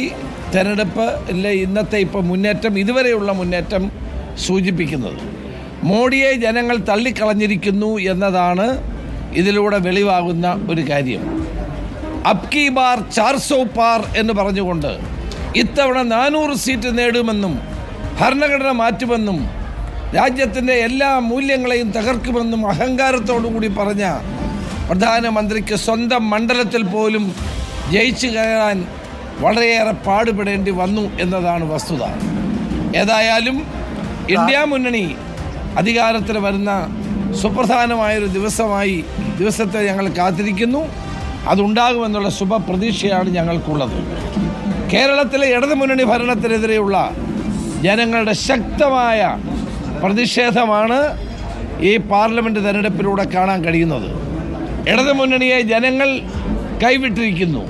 ഈ തെരഞ്ഞെടുപ്പിലെ ഇന്നത്തെ ഇപ്പോൾ മുന്നേറ്റം ഇതുവരെയുള്ള മുന്നേറ്റം സൂചിപ്പിക്കുന്നത്. മോഡിയെ ജനങ്ങൾ തള്ളിക്കളഞ്ഞിരിക്കുന്നു എന്നതാണ് ഇതിലൂടെ വെളിവാകുന്ന ഒരു കാര്യം. അപ് കി ബാർ ചാർസോ പാർ എന്ന് പറഞ്ഞുകൊണ്ട് ഇത്തവണ നാനൂറ് സീറ്റ് നേടുമെന്നും ഭരണഘടന മാറ്റുമെന്നും രാജ്യത്തിന്റെ എല്ലാ മൂല്യങ്ങളെയും തകർക്കുമെന്നും അഹങ്കാരത്തോടു കൂടി പറഞ്ഞ പ്രധാനമന്ത്രിക്ക് സ്വന്തം മണ്ഡലത്തിൽ പോലും ജയിച്ചു കയറാൻ വളരെയേറെ പാടുപെടേണ്ടി വന്നു എന്നതാണ് വസ്തുത. ഏതായാലും ഇന്ത്യ മുന്നണി അധികാരത്തിൽ വരുന്ന സുപ്രധാനമായൊരു ദിവസമായി ദിവസത്തെ ഞങ്ങൾ കാത്തിരിക്കുന്നു. അതുണ്ടാകുമെന്നുള്ള ശുഭപ്രതീക്ഷയാണ് ഞങ്ങൾക്കുള്ളത്. കേരളത്തിലെ ഇടതുമുന്നണി ഭരണത്തിനെതിരെയുള്ള ജനങ്ങളുടെ ശക്തമായ പ്രതിഷേധമാണ് ഈ പാർലമെന്റ് തെരഞ്ഞെടുപ്പിലൂടെ കാണാൻ കഴിയുന്നത്. ഇടതുമുന്നണിയെ ജനങ്ങൾ കൈവിട്ടിരിക്കുന്നു.